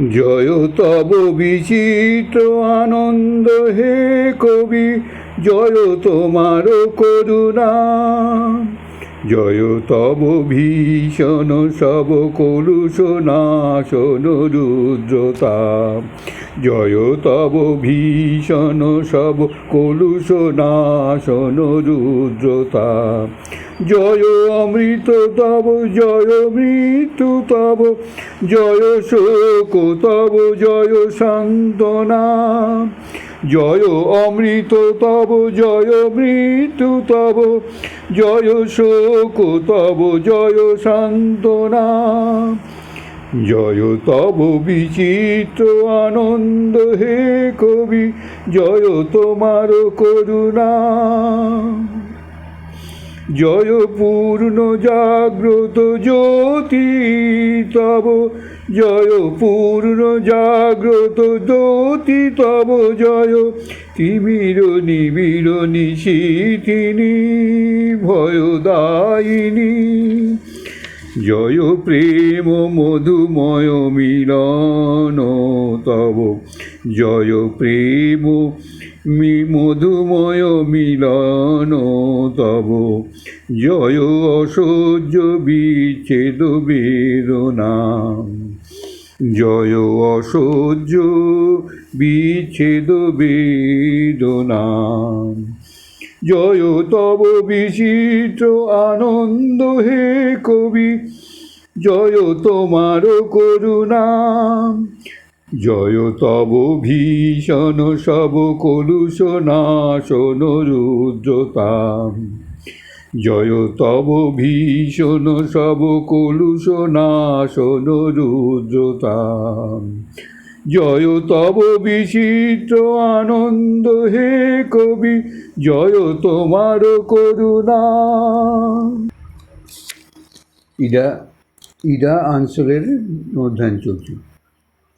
জয় তব বিচিত্র আনন্দ হে কবি, জয় তোমার করুণা। জয় তব ভীষণ সব কলুষ নাশন রুদ্রতা। জয় তব ভীষণ সব কলুষ নাশন রুদ্রতা। জয় অমৃত তব, জয় মৃত্যু তব, জয় শোক তব, জয় সান্ত্বনা। জয় অমৃত তব, জয় মৃত্যু তব, জয় শোক তব, জয় সান্ত্বনা। জয় তব বিচিত্র আনন্দ হে কবি, জয় তোমার করুণা। জয় পূর্ণ জাগ্রত জ্যোতি, তব জয় পূর্ণ জাগ্রত জ্যোতি, তব জয় তিমির নিবিড় নিশীথিনী, ভয়দায়িনী। জয় প্রেম মধুময় মিলন তব। জয় প্রেম মি মধুময় মিলন তব। জয় অসহ্য বিচ্ছেদ বেদনা। জয় অসহ্য বিচ্ছেদ বেদনা। জয় তব বিচিত্র আনন্দ হে কবি, জয় তোমার করুণা। জয় তব ভীষণ সব কলুষ নাশন রুদ্রতা। জয় তব ভীষণ সব কলুষ নাশন রুদ্রতা। জয় তব বিচিত্র আনন্দ হে কবি, জয় তোমার করুণা। ইডা ইডা অঞ্চলের অধ্যয়ন চলছে।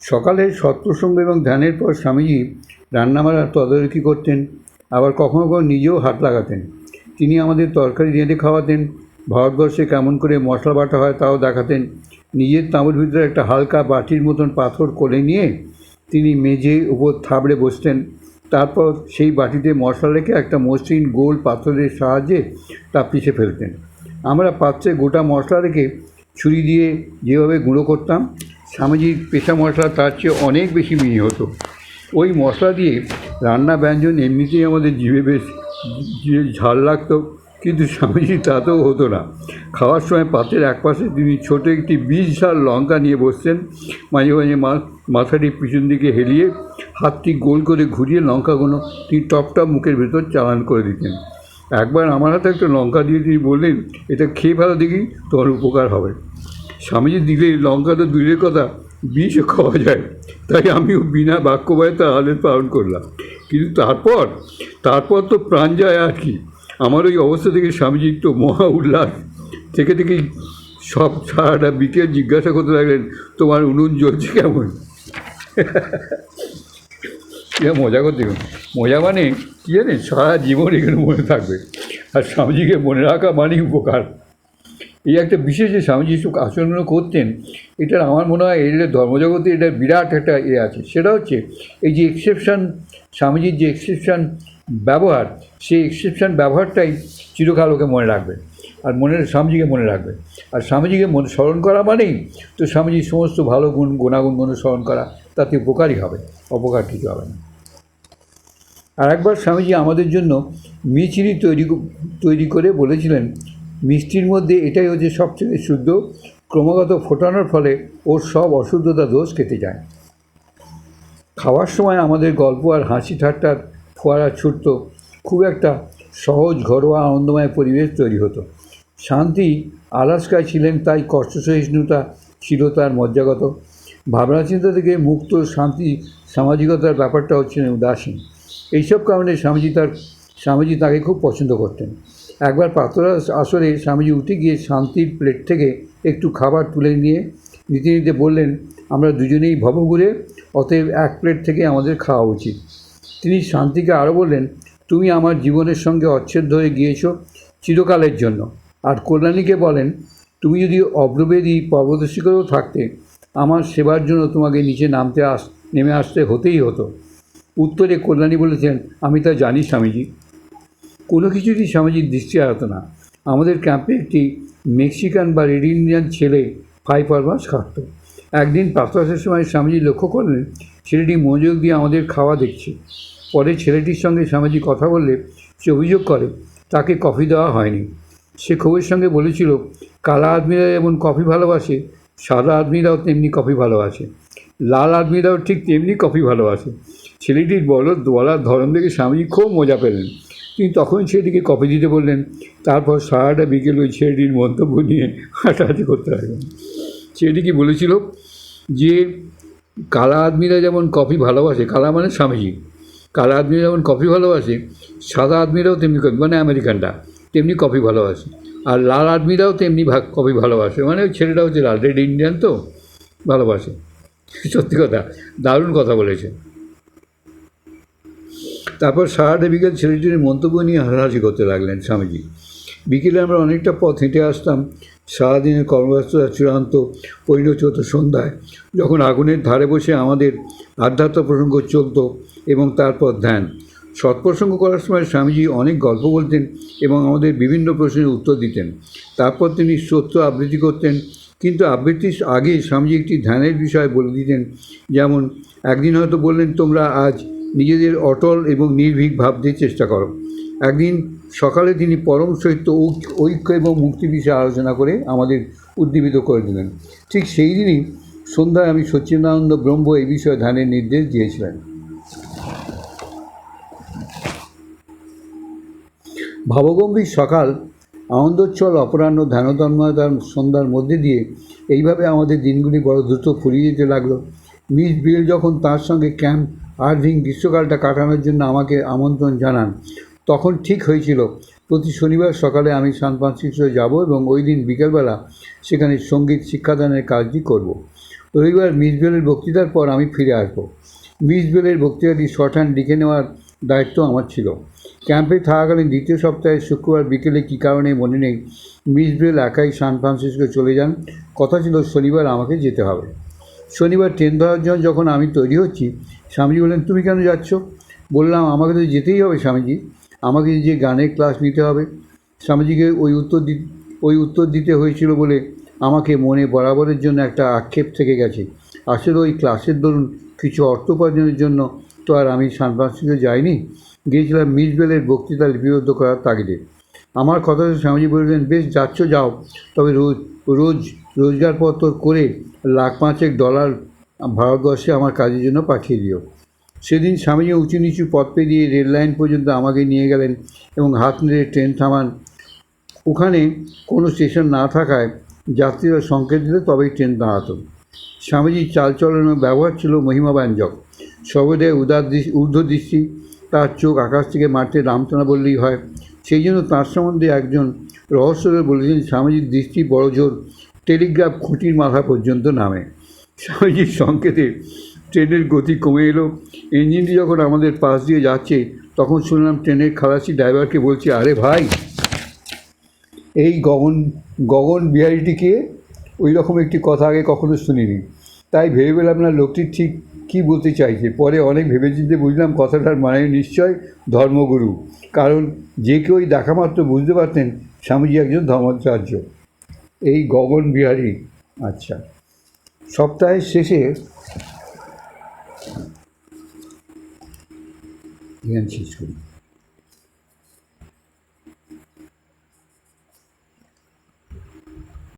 সকালে সৎপ্রসঙ্গ এবং ধ্যানের পর স্বামীজি রান্নাবাড়ার তদারকি করতেন, আবার কখনো কখনো নিজেও হাত লাগাতেন। তিনি আমাদের তরকারি রেঁধে খাওয়াতেন ভারতবর্ষে কেমন করে মশলা বাটা হয় তাও দেখাতেন। নিজের তাঁবুর ভিতরে একটা হালকা বাটির মতন পাথর কোলে নিয়ে তিনি মেঝে উপর থাবড়ে বসতেন। তারপর সেই বাটিতে মশলা রেখে একটা মসৃণ গোল পাথরের সাহায্যে তা পিষে ফেলতেন। আমরা পাত্রে গোটা মশলা রেখে ছুরি দিয়ে যেভাবে গুঁড়ো করতাম, স্বামীজির পেশা মশলা তার চেয়ে অনেক বেশি মিহি হতো। ওই মশলা দিয়ে রান্না ব্যঞ্জন এমনিতেই আমাদের জিভে বেশ ঝাল লাগতো। কিন্তু স্বামীজি তাতেও হতো না। খাওয়ার সময় পাতের একপাশে তিনি ছোটো একটি বিষ ঝাল লঙ্কা নিয়ে বসতেন মাঝে মাঝে মাথাটি পিছন দিকে হেলিয়ে হাতটি গোল করে ঘুরিয়ে লঙ্কাগুলো তিনি টপটা মুখের ভেতর চালান করে দিতেন। একবার আমার হাতে একটা লঙ্কা দিয়ে তিনি বললেন, এটা খেয়ে ফেলা দেখি, তোমার উপকার হবে। স্বামীজি দিলে লঙ্কা তো দূরের কথা বিষও খাওয়া যায়। তাই আমিও বিনা বাক্যবায় তার আলের পালন করলাম। কিন্তু তারপর তারপর তো প্রাণ যায় আর কি। আমার ওই অবস্থা থেকে স্বামীজি তো মহা উল্লাস। থেকে থেকেই সব সারাটা বিকেল জিজ্ঞাসা করতে লাগলেন, তোমার উনুন জ্বলছে কেমন? এ মজা করতে মজা মানে কী জানেন? সারা জীবন এখানে মনে থাকবে। আর স্বামীজিকে মনে রাখা মানেই উপকার। এই একটা বিশেষ যে স্বামীজি সব আচরণগুলো করতেন, এটার আমার মনে হয় এর ধর্মজগতে এটা বিরাট একটা এ আছে। সেটা হচ্ছে এই যে এক্সেপশান স্বামীজির যে এক্সেপশন ব্যবহার, সেই এক্সেপশন ব্যবহারটাই চিরকাল ওকে মনে রাখবে। আর মনে, স্বামীজিকে মনে রাখবে। আর স্বামীজিকে মনে, স্মরণ করা মানেই তো স্বামীজির সমস্ত ভালো গুণ গুণাগুণগুলো স্মরণ করা, তাতে উপকারই হবে অপকার কিছু হবে না। আর একবার স্বামীজি আমাদের জন্য মিচিনি তৈরি তৈরি করে বলেছিলেন, মিষ্টির মধ্যে এটাই হচ্ছে সবথেকে শুদ্ধ। ক্রমাগত ফোটানোর ফলে ওর সব অশুদ্ধতা দোষ কেটে যায়। খাওয়ার সময় আমাদের গল্প আর হাসি ঠাট্টার ফোয়ারা ছুটত, খুব একটা সহজ ঘরোয়া আনন্দময় পরিবেশ তৈরি হতো। শান্তি আলাস্কায় ছিলেন, তাই কষ্ট সহিষ্ণুতা ছিল তার মজ্জাগত ভাবনা চিন্তা থেকে মুক্ত শান্তি সামাজিকতার ব্যাপারটা হচ্ছে উদাসীন। এইসব কারণে স্বামীজি তার, স্বামীজি তাকে খুব পছন্দ করতেন। একবার পাতলা আসরে স্বামীজি উঠে গিয়ে শান্তির প্লেট থেকে একটু খাবার তুলে নিয়ে নিতে নিতে বললেন, আমরা দুজনেই ভবঘুরে, অতএব এক প্লেট থেকে আমাদের খাওয়া উচিত। তিনি শান্তিকে আরও বললেন, তুমি আমার জীবনের সঙ্গে অচ্ছেদ্য হয়ে গিয়েছো চিরকালের জন্য। আর কল্যাণীকে বলেন, তুমি যদি অব্রবেদী পর্বতশিখরেও থাকতে, আমার সেবার জন্য তোমাকে নিচে নামতে আস, নেমে আসতে হতেই হতো। উত্তরে কল্যাণী বলেছেন, আমি তা জানি, স্বামীজি। কোনো কিছুরই স্বামীজির দৃষ্টি আয়ত না। আমাদের ক্যাম্পে একটি মেক্সিকান বা রেড ইন্ডিয়ান ছেলে ফাইভ পারমাস খাটত একদিন প্রাতরাসের সময় স্বামীজি লক্ষ্য করলেন, ছেলেটি মনোযোগ দিয়ে আমাদের খাওয়া দেখছে। পরে ছেলেটির সঙ্গে স্বামীজি কথা বললে সে অভিযোগ করে, তাকে কফি দেওয়া হয়নি। সে ক্ষোভের সঙ্গে বলেছিল, কালা আদমিরা যেমন কফি ভালোবাসে, সাদা আদমিরাও তেমনি কফি ভালোবাসে। লাল আদমিরাও ঠিক তেমনি কফি ভালোবাসে। ছেলেটির বড় বলার ধরন দেখে স্বামীজি খুব মজা পেলেন। তিনি তখন ছেলেটিকে কফি দিতে বললেন, তারপর সারাটা বিকেল ওই ছেলেটির মন্তব্য নিয়ে হাঁটাহাঁটি করতে লাগলেন। ছেলেটি কি বলেছিল যে, কালা আদমিরা যেমন কফি ভালোবাসে, কালা মানে স্বামীজি। কালা আদমি যেমন কফি ভালোবাসে, সাদা আদমিরাও তেমনি কফি মানে আমেরিকানরা তেমনি কফি ভালোবাসে। আর লাল আদমিরাও তেমনি ভাগ কফি ভালোবাসে। মানে ওই ছেলেটা হচ্ছে লাল, রেড ইন্ডিয়ান তো, ভালোবাসে। সত্যি কথা, দারুণ কথা বলেছে। তারপর সারাটা বিকেল ছেলেটির মন্তব্য নিয়ে হাসাহাসি করতে লাগলেন স্বামীজি। বিকেলে আমরা অনেকটা পথ হেঁটে আসতাম। সারাদিনের কর্মব্যস্ততা চূড়ান্ত পরিণত হতো সন্ধ্যায়। যখন আগুনের ধারে বসে আমাদের আধ্যাত্ম প্রসঙ্গ চলতো এবং তারপর ধ্যান। সৎপ্রসঙ্গ করার সময় স্বামীজি অনেক গল্প বলতেন এবং আমাদের বিভিন্ন প্রশ্নের উত্তর দিতেন। তারপর তিনি সত্য আবৃত্তি করতেন। কিন্তু আবৃত্তির আগে স্বামীজি একটি ধ্যানের বিষয় বলে দিতেন। যেমন, একদিন হয়তো বললেন তোমরা আজ নিজেদের অটল এবং নির্ভীক ভাবতে চেষ্টা করো। একদিন সকালে তিনি পরম সহিত ঐক্য- এবং মুক্তি বিষয়ে আলোচনা করে আমাদের উদ্দীপিত করে দিলেন। ঠিক সেই দিনই সন্ধ্যায় আমি সচ্চিদানন্দ ব্রহ্ম এই বিষয়ে ধ্যানের নির্দেশ দিয়েছিলেন। ভাবগম্ভীর সকাল, আনন্দোচ্ছল, অপরাহ্ন, ধ্যানতন্ময়তার সন্ধ্যার মধ্যে দিয়ে এইভাবে আমাদের দিনগুলি বড় দ্রুত ফুরিয়ে যেতে লাগল। মিস বিল যখন তার সঙ্গে ক্যাম্প আর্ভিং গ্রীষ্মকালটা কাটানোর জন্য আমাকে আমন্ত্রণ জানান তখন ঠিক হয়েছিল। প্রতি শনিবার সকালে আমি সান ফ্রান্সিসকো যাব এবং ওই দিন বিকেলবেলা সেখানে সংগীত শিক্ষাদানের কাজটি করব। রবিবার মিস বেলের বক্তৃতার পর আমি ফিরে আসব। মিস বেলের বক্তৃতাটি শর্ট হ্যান্ড লিখে নেওয়ার দায়িত্ব আমার ছিল। ক্যাম্পে থাকাকালীন দ্বিতীয় সপ্তাহে শুক্রবার বিকেলে কী কারণে মনে নেই, মিস বেল একাই সান ফ্রান্সিসকো চলে যান। কথা ছিল শনিবার আমাকে যেতে হবে। শনিবার ট্রেন ধরার জন্য যখন আমি তৈরি হচ্ছি, স্বামীজি বললেন, তুমি কেন যাচ্ছ? বললাম, আমাকে তো যেতেই হবে স্বামীজি। আমাকে যে গানের ক্লাস নিতে হবে, স্বামীজিকে ওই উত্তর দি, ওই উত্তর দিতে হয়েছিল বলে আমাকে মনে বরাবরের জন্য একটা আক্ষেপ থেকে গেছে। আসলে ওই ক্লাসের দরুন কিছু অর্থ উপার্জনের জন্য তো আর আমি সান ফ্রান্সিসকো যাইনি, গিয়েছিলাম মিস বেলের বক্তৃতা লিপিবদ্ধ করার তাগিদে। আমার কথা স্বামীজি বললেন, বেশ, যাচ্ছ, যাও। তবে রোজ রোজ রোজগারপত্র করে লাখ পাঁচেক ডলার ভারতবর্ষে আমার কাজের জন্য পাঠিয়ে দিও। সেদিন স্বামীজি উঁচু নিচু পথ পেরিয়ে রেল লাইন পর্যন্ত আমাকে নিয়ে গেলেন এবং হাত নেড়ে ট্রেন থামান। ওখানে কোনো স্টেশন না থাকায় যাত্রীরা সংকেত দিলে তবেই ট্রেন দাঁড়াতো। স্বামীজির চালচলনের ব্যবহার ছিল মহিমাব্যঞ্জক সর্বদাই উদার ঊর্ধ্ব দৃষ্টি, তার চোখ আকাশ থেকে মারতে রামতনা বললেই হয়। সেই জন্য তার সম্বন্ধে একজন রহস্যরে বলেছেন, স্বামীজির দৃষ্টি বড় জোর, টেলিগ্রাফ খুঁটির মাথা পর্যন্ত নামে। স্বামীজির সংকেতে ট্রেনের গতি কমে এলো। ইঞ্জিনটি যখন আমাদের পাশ দিয়ে যাচ্ছে, তখন শুনলাম ট্রেনের খালাসি ড্রাইভারকে বলছি, আরে ভাই, এই গগন গগন বিহারিটিকে ওই রকম একটি কথা আগে কখনো শুনিনি। তাই ভেবে পেলাম না লোকটি ঠিক কী বলতে চাইছে। পরে অনেক ভেবে ভেবেচিন্তে বুঝলাম কথাটার মানে নিশ্চয় ধর্মগুরু। কারণ যে কেউ দেখা মাত্র বুঝতে পারতেন স্বামীজি একজন ধর্মাচার্য এই গগন বিহারী আচ্ছা। সপ্তাহের শেষে জ্ঞান শেষ করি